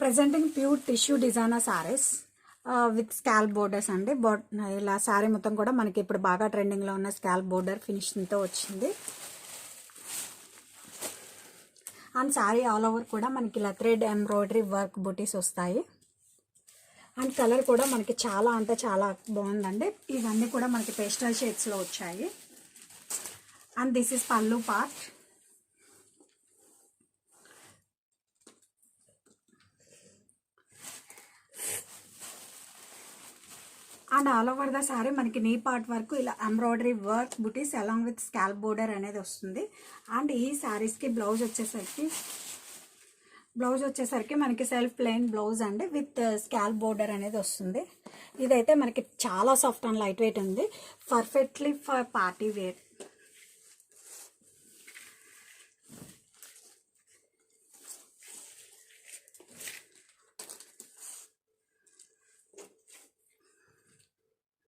Presenting pure tissue designer sarees with scallop borders అండి. బో ఇలా శారీ మొత్తం కూడా మనకి ఇప్పుడు బాగా ట్రెండింగ్లో ఉన్న స్కాల్ బోర్డర్ ఫినిషింగ్తో వచ్చింది. అండ్ శారీ ఆల్ ఓవర్ కూడా మనకి ఇలా థ్రెడ్ ఎంబ్రాయిడరీ వర్క్ బుటీస్ వస్తాయి. అండ్ కలర్ కూడా మనకి చాలా అంటే చాలా బాగుందండి. ఇవన్నీ కూడా మనకి పేస్టల్ షేడ్స్లో వచ్చాయి. And this is pallu part and all over the saree మనకి నీ పార్ట్ వరకు ఇలా embroidery work butis along with scalp border అనేది వస్తుంది అండ్ ఈ శారీస్కి బ్లౌజ్ వచ్చేసరికి బ్లౌజ్ వచ్చేసరికి మనకి సెల్ఫ్ ప్లెయిన్ బ్లౌజ్ అండి విత్ స్కాల్ బోర్డర్ అనేది వస్తుంది ఇదైతే మనకి చాలా సాఫ్ట్ అండ్ లైట్ వెయిట్ ఉంది పర్ఫెక్ట్లీ ఫర్ పార్టీ వేర్